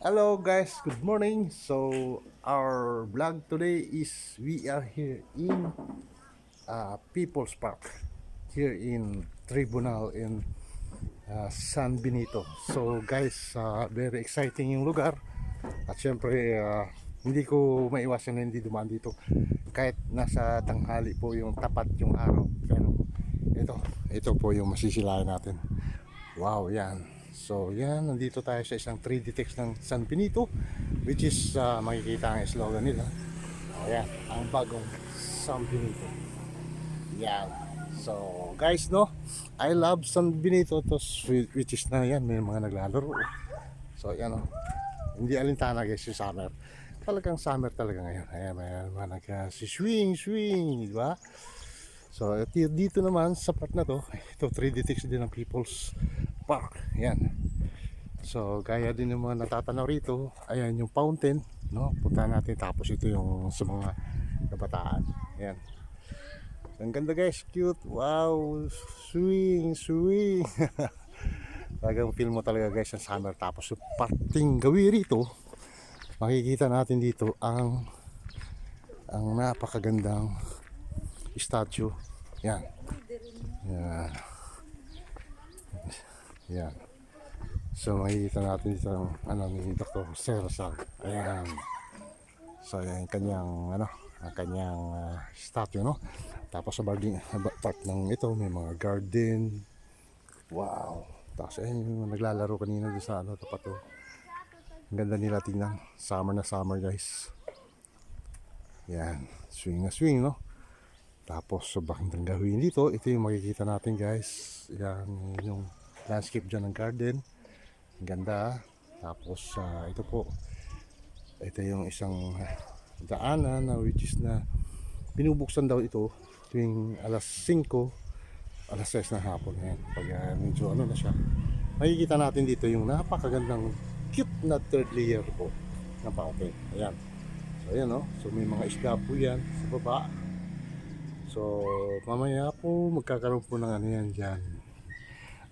Hello guys, good morning. So our vlog today is we are here in uh, People's Park here in Tribunal in uh, San Benito. So guys, uh, very exciting yung lugar. At syempre uh, hindi ko maiwasan na hindi dumaan dito kahit nasa tanghali po yung tapat yung araw. Pero ito, ito po yung masisilayan natin. Wow, yan. So, yan. Nandito tayo sa isang 3D text ng San Benito which is uh, makikita ang slogan nila. Ayan, ang bagong San Benito. Yan. So, guys, no? I love San Benito to which is na yan. May mga naglalaro. So, yan, no? Hindi alintana guys yung summer. Talagang summer talaga ngayon. Ayan, may mga nag si swing, swing, di ba? So, ito, dito naman sa part na to, ito 3D text din ng People's Park. Yan. So, gaya din ng mga natatanaw rito, ayan yung fountain, no? Punta natin tapos ito yung sa mga kabataan. Yan. Ang ganda guys, cute. Wow, swing, swing. Talagang feel mo talaga guys ang summer. Tapos yung parting gawi rito, makikita natin dito ang ang napakagandang statue. Yan. Yan. Yan. So makikita natin dito ang ano ni Dr. Jose Rizal. Ayan. So yan yung kanyang ano, ang kanyang ah, statue no. Tapos sa baging part ng ito may mga garden. Wow. Tapos ayun yung naglalaro kanina doon sa ano tapat to. Ang ganda nila tingnan. Summer na summer guys. Yan. Swing na swing no. Tapos sa bakang gawin dito, ito yung makikita natin guys. Yan yung landscape dyan ng garden. Ang ganda. Tapos ah, ito po, ito yung isang ah, daanan na which is na binubuksan daw ito tuwing alas 5, alas 6 na hapon. Ayan, pag ah, medyo ano na siya. Makikita natin dito yung napakagandang cute na third layer po ng fountain. Ayan. So ayan no. So may mga isda po yan sa baba. So, mamaya po magkakaroon po ng ano yan dyan.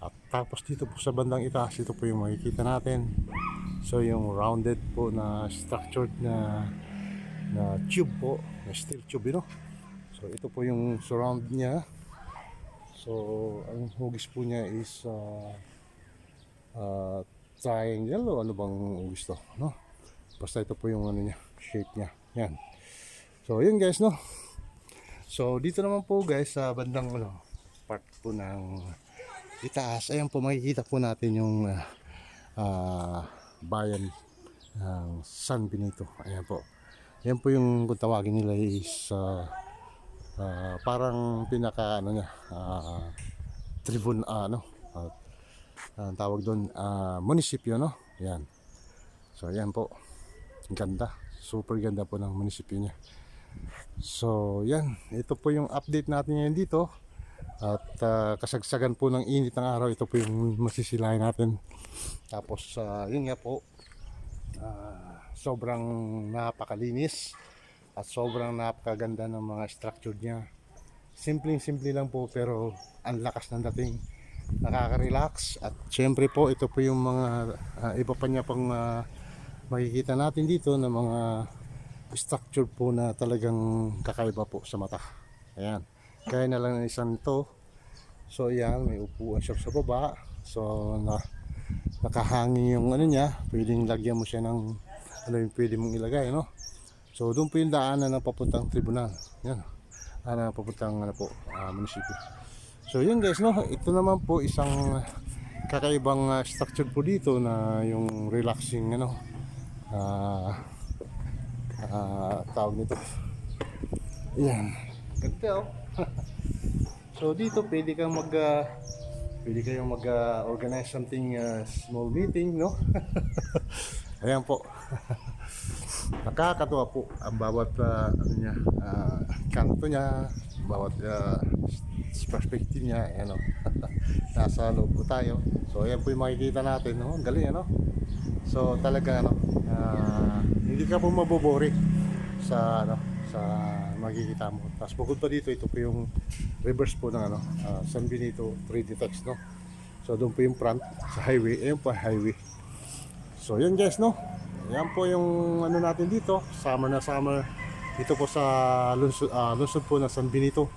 At tapos dito po sa bandang itaas, ito po yung makikita natin. So, yung rounded po na structured na na tube po, na steel tube, you know? So, ito po yung surround niya. So, ang hugis po niya is uh, uh, triangle o ano bang hugis to, no? Basta ito po yung ano niya, shape niya. Yan. So, yun guys, no? So dito naman po guys sa bandang ano, part po ng itaas, ayan po makikita po natin yung ah, ah, bayan ng San Benito. Ayan po. Ayan po yung kung tawagin nila is ah, ah, parang pinaka ano niya, ah, tribun ah, ano, ah, ang tawag doon ah, munisipyo no. Ayan. So ayan po. Ganda. Super ganda po ng munisipyo niya. So, yan. Ito po yung update natin ngayon dito. At ah, kasagsagan po ng init ng araw, ito po yung masisilayan natin. Tapos, ah, yun nga po, ah, sobrang napakalinis at sobrang napakaganda ng mga structure niya. Simpleng-simple lang po pero ang lakas ng dating. Nakaka-relax at syempre po ito po yung mga ah, iba pa niya pang ah, makikita natin dito na mga structure po na talagang kakaiba po sa mata. Ayan. Kaya na lang ng isang to. So ayan, may upuan siya sa baba. So na nakahangin yung ano niya, pwedeng lagyan mo siya ng ano yung pwede mong ilagay, no? So doon po yung daanan ng papuntang tribunal. Yan. Ano, papuntang ano po, ah, munisipyo. So yun guys, no? Ito naman po isang kakaibang ah, structure po dito na yung relaxing ano ah ah, tawag nito. Ayan. Ganda oh. so dito pwede kang mag ah, pwede kayong mag ah, organize something ah, small meeting, no? Ayan po. Nakakatuwa po ang bawat ah, ano niya, ah, kanto niya, bawat ah, perspective niya, ano. Nasa loob po tayo. So ayan po yung makikita natin, no? Ang galing, ano? So talaga ano, ah, hindi ka po mabobore sa ano sa makikita mo. Tapos bukod pa dito, ito po yung reverse po ng ano, ah, San Benito 3D text, no? So doon po yung front sa highway, ayun po highway. So yun guys no. Yan po yung ano natin dito. Summer na summer. Dito po sa lungsod, ah, lungsod po ng San Benito.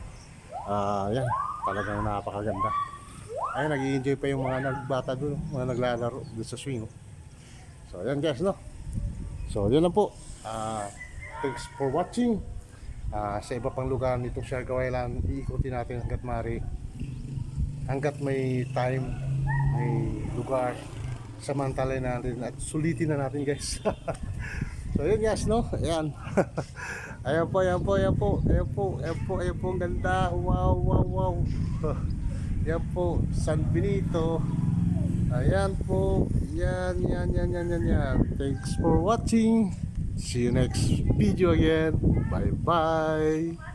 Ah, yan. Talagang napakaganda. Ay, nag-enjoy pa yung mga nagbata doon, mga naglalaro doon sa swing. So, yan guys, no? So, yun lang po. Ah, thanks for watching. Ah, sa iba pang lugar nito Siargao Island, iikutin natin hanggat mari. Hanggat may time, may lugar, samantalay natin at sulitin na natin guys. so, yun guys, no? Ayan. ayan po, ayan po, ayan po, ayan po, ayan po, ayan po, ang ganda. Wow, wow, wow. Yan po, San Benito. Ayan po. Yan, yan, yan, yan, yan, yan. Thanks for watching. See you next video again. Bye-bye.